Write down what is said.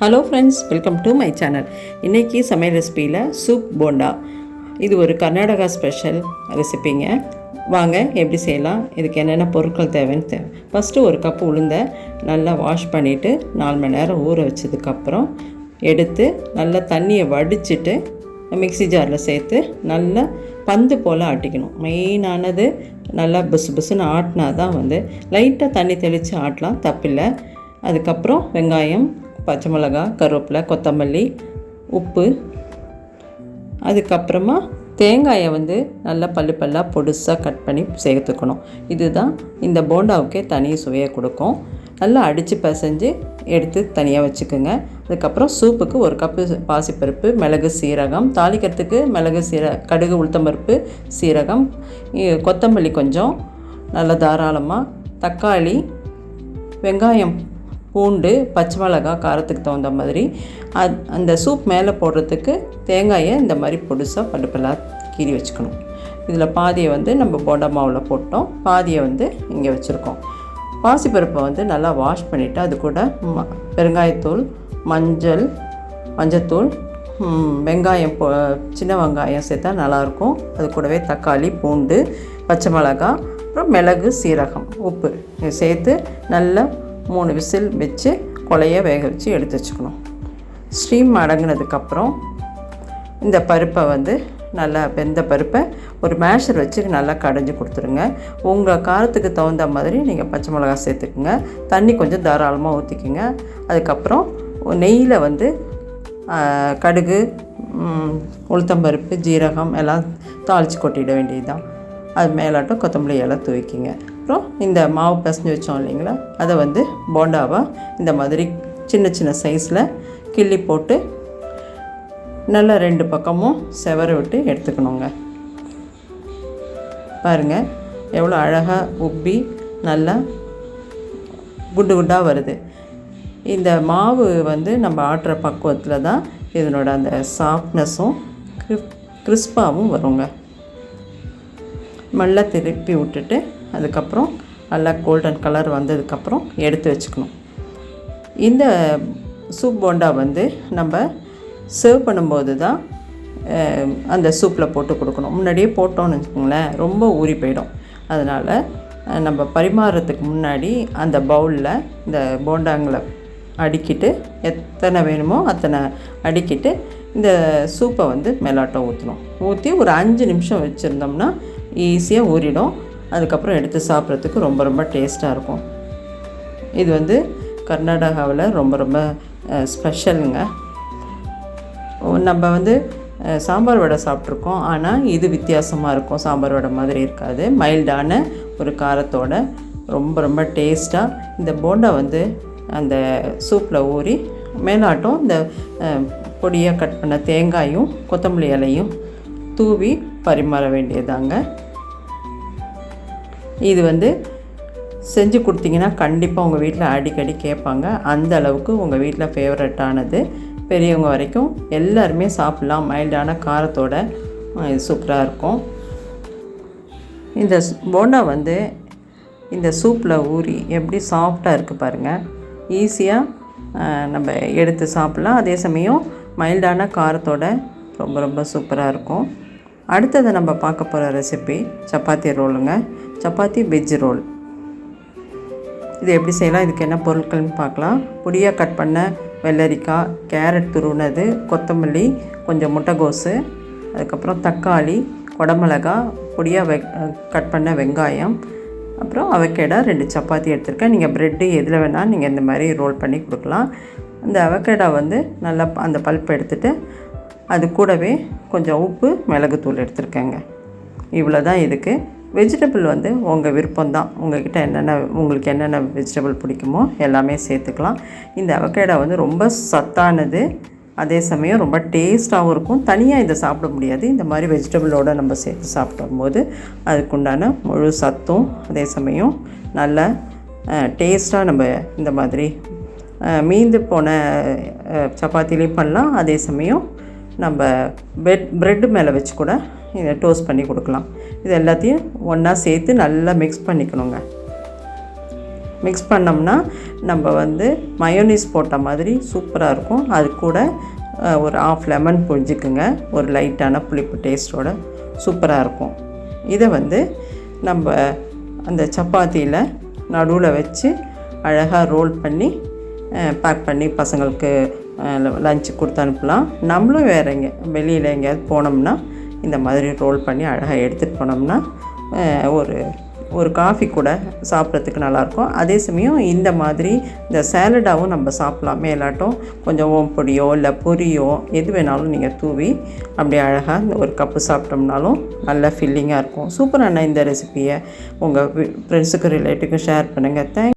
Hello friends welcome to my channel இன்றைக்கி சமையல் ரெசிபியில் soup bonda. இது ஒரு கர்நாடகா ஸ்பெஷல் ரெசிபிங்க வாங்க எப்படி செய்யலாம்? இதுக்கு என்னென்ன பொருட்கள் தேவைன்னு தேவை ஃபஸ்ட்டு ஒரு கப்பு உளுந்தை நல்லா வாஷ் பண்ணிவிட்டு நாலு மணி நேரம் ஊற வச்சதுக்கப்புறம் எடுத்து நல்லா தண்ணியை வடிச்சிட்டு மிக்ஸி ஜாரில் சேர்த்து நல்லா பந்து போல் ஆட்டிக்கணும். மெயினானது நல்லா புசு புசுன்னு ஆட்டினா தான் வந்து லைட்டாக தண்ணி தெளித்து ஆட்டலாம் தப்பில்லை. அதுக்கப்புறம் வெங்காயம் பச்சை மிளகா கருவேப்பிலை கொத்தமல்லி உப்பு. அதுக்கப்புறமா தேங்காயை வந்து நல்லா பல்லு பல்லாக பொடுசாக கட் பண்ணி சேர்த்துக்கணும். இதுதான் இந்த போண்டாவுக்கே தனி சுவையை கொடுக்கும். நல்லா அடித்து பசைஞ்சு எடுத்து தனியாக வச்சுக்கோங்க. அதுக்கப்புறம் சூப்புக்கு ஒரு கப்பு பாசிப்பருப்பு மிளகு சீரகம் தாளிக்கிறதுக்கு மிளகு சீர கடுகு உளுத்தம்பருப்பு சீரகம் கொத்தமல்லி கொஞ்சம் நல்லா தாராளமாக தக்காளி வெங்காயம் பூண்டு பச்சை மிளகாய் காரத்துக்கு தகுந்த மாதிரி. அது அந்த சூப் மேலே போடுறதுக்கு தேங்காயை இந்த மாதிரி பொடுசாக படுப்பெல்லாம் கீறி வச்சுக்கணும். இதில் பாதியை வந்து நம்ம போண்டா மாவில் போட்டோம். பாதியை வந்து இங்கே வச்சுருக்கோம். பாசிப்பருப்பை வந்து நல்லா வாஷ் பண்ணிவிட்டு அது கூட ம பெருங்காயத்தூள் மஞ்சள் மஞ்சத்தூள் வெங்காயம் போ சின்ன வெங்காயம் சேர்த்தா நல்லாயிருக்கும். அது கூடவே தக்காளி பூண்டு பச்சை மிளகாய் அப்புறம் மிளகு சீரகம் உப்பு. இதை சேர்த்து நல்லா மூணு விசில் வச்சு கொலைய வேக வச்சு எடுத்து வச்சுக்கணும். ஸ்டீம் அடங்கினதுக்கப்புறம் இந்த பருப்பை வந்து நல்லா வெந்த பருப்பை ஒரு மேஷர் வச்சு நல்லா கடைஞ்சி கொடுத்துருங்க. உங்கள் காரத்துக்கு தகுந்த மாதிரி நீங்கள் பச்சை மிளகாய் சேர்த்துக்குங்க. தண்ணி கொஞ்சம் தாராளமாக ஊற்றிக்குங்க அதுக்கப்புறம் நெய்யில் வந்து கடுகு உளுத்தம்பருப்பு ஜீரகம் எல்லாம் தாளித்து கொட்டிட வேண்டியதுதான். அது மேலாட்டம் கொத்தமல்லி எல்லாம் தூவிக்கிங்க. அப்புறம் இந்த மாவு பிசைஞ்சு வச்சோம் இல்லைங்களா? அதை வந்து போண்டாவாக இந்த மாதிரி சின்ன சின்ன சைஸில் கிள்ளி போட்டு நல்லா ரெண்டு பக்கமும் செவர விட்டு எடுத்துக்கணுங்க. பாருங்கள் எவ்வளோ அழகாக உப்பி நல்லா குண்டு குண்டாக வருது. இந்த மாவு வந்து நம்ம ஆட்டுற பக்குவத்தில் தான் இதனோட அந்த சாஃப்ட்னஸும் கிறிஸ்பாகவும் வருங்க. நல்லா திருப்பி விட்டுட்டு அதுக்கப்புறம் நல்லா கோல்டன் கலர் வந்ததுக்கப்புறம் எடுத்து வச்சுக்கணும். இந்த சூப் போண்டா வந்து நம்ம சர்வ் பண்ணும்போது தான் அந்த சூப்பில் போட்டு கொடுக்கணும். முன்னாடியே போட்டோம்னு வச்சுக்கோங்களேன் ரொம்ப ஊறி போயிடும். அதனால் நம்ம பரிமாறுறதுக்கு முன்னாடி அந்த பவுலில் இந்த போண்டாங்களை அடிக்கிட்டு எத்தனை வேணுமோ அத்தனை அடுக்கிட்டு இந்த சூப்பை வந்து மேலாட்டம் ஊற்றணும் ஊற்றி ஒரு அஞ்சு நிமிஷம் வச்சுருந்தோம்னா ஈஸியாக ஊறிடும். அதுக்கப்புறம் எடுத்து சாப்பிட்றதுக்கு ரொம்ப ரொம்ப டேஸ்ட்டாக இருக்கும். இது வந்து கர்நாடகாவில் ரொம்ப ரொம்ப ஸ்பெஷலுங்க. நம்ம வந்து சாம்பார் வடை சாப்பிட்ருக்கோம். ஆனால் இது வித்தியாசமாக இருக்கும். சாம்பார் வடை மாதிரி இருக்காது. மைல்டான ஒரு காரத்தோட ரொம்ப ரொம்ப டேஸ்ட்டாக இந்த போண்டா வந்து அந்த சூப்பில் ஊறி மேலாட்டம் இந்த பொடியாக கட் பண்ண தேங்காயும் கொத்தமல்லி இலையும் தூவி பரிமாற வேண்டியதாங்க இது வந்து செஞ்சு கொடுத்தீங்கன்னா கண்டிப்பாக உங்கள் வீட்டில் அடிக்கடி கேட்பாங்க. அந்த அளவுக்கு உங்கள் வீட்டில் ஃபேவரட்டானது பெரியவங்க வரைக்கும் எல்லாருமே சாப்பிட்லாம். மைல்டான காரத்தோட இது சூப்பராக இருக்கும். இந்த போண்டா வந்து இந்த சூப்பில் ஊறி எப்படி சாஃப்டாக இருக்குது பாருங்கள் ஈஸியாக நம்ம எடுத்து சாப்பிட்லாம். அதே சமயம் மைல்டான காரத்தோட ரொம்ப ரொம்ப சூப்பராக இருக்கும். அடுத்தது நம்ம பார்க்க போகிற ரெசிபி சப்பாத்தி ரோலுங்க. சப்பாத்தி வெஜ் ரோல் இது எப்படி செய்யலாம்? இதுக்கு என்ன பொருட்கள்னு பார்க்கலாம். பொடியாக கட் பண்ண வெள்ளரிக்காய் கேரட் துருவினது கொத்தமல்லி கொஞ்சம் முட்டைகோஸு அதுக்கப்புறம் தக்காளி குடமிளகா பொடியாக வெ கட் பண்ண வெங்காயம் அப்புறம் அவக்கேடா ரெண்டு சப்பாத்தி எடுத்திருக்கேன். நீங்கள் ப்ரெட்டு எதில் வேணால் நீங்கள் இந்த மாதிரி ரோல் பண்ணி கொடுக்கலாம். அந்த அவக்கேடா வந்து நல்லா அந்த பல்ப் எடுத்துட்டு அது கூடவே கொஞ்சம் உப்பு மிளகுத்தூள் எடுத்திருக்கேங்க. இவ்வளோ தான் இதுக்கு. வெஜிடபிள் வந்து உங்கள் விருப்பம்தான். உங்கள்கிட்ட என்னென்ன உங்களுக்கு என்னென்ன வெஜிடபிள் பிடிக்குமோ எல்லாமே சேர்த்துக்கலாம். இந்த அவகேடா வந்து ரொம்ப சத்தானது. அதே சமயம் ரொம்ப டேஸ்ட்டாகவும் இருக்கும். தனியாக இதை சாப்பிட முடியாது. இந்த மாதிரி வெஜிடபிளோடு நம்ம சேர்த்து சாப்பிடும்போது அதுக்குண்டான முழு சத்தும் அதே சமயம் நல்ல டேஸ்ட்டாக நம்ம இந்த மாதிரி மீந்து போன சப்பாத்திலையும் பண்ணலாம். அதே சமயம் நம்ம பெட் ப்ரெட்டு மேலே வச்சு கூட இதை டோஸ்ட் பண்ணி கொடுக்கலாம். இது எல்லாத்தையும் ஒன்றா சேர்த்து நல்லா மிக்ஸ் பண்ணிக்கணுங்க. மிக்ஸ் பண்ணோம்னா நம்ம வந்து மயோனிஸ் போட்ட மாதிரி சூப்பராக இருக்கும். அது கூட ஒரு ஆஃப் லெமன் புழிஞ்சிக்குங்க. ஒரு லைட்டான புளிப்பு டேஸ்ட்டோட சூப்பராக இருக்கும். இதை வந்து நம்ம அந்த சப்பாத்தியில் நடுவில் வச்சு அழகாக ரோல் பண்ணி பேக் பண்ணி பசங்களுக்கு லஞ்சு கொடுத்து அனுப்பலாம். நம்மளும் வேறு எங்கே வெளியில் எங்கேயாவது போனோம்னா இந்த மாதிரி ரோல் பண்ணி அழகாக எடுத்துகிட்டு போனோம்னா ஒரு ஒரு காஃபி கூட சாப்பிட்றதுக்கு நல்லாயிருக்கும். அதே சமயம் இந்த மாதிரி இந்த சேலடாகவும் நம்ம சாப்பிட்லாம் மேலாட்டும் கொஞ்சம் ஓம்பொடியோ இல்லை பொரியோ எது வேணாலும் நீங்கள் தூவி அப்படியே அழகாக இந்த ஒரு கப்பு சாப்பிட்டோம்னாலும் நல்ல ஃபில்லிங்காக இருக்கும். சூப்பரான இந்த ரெசிபியை உங்கள் ஃப்ரெண்ட்ஸுக்கு ரிலேட்டிவ்க்கு ஷேர் பண்ணுங்கள் தேங்க்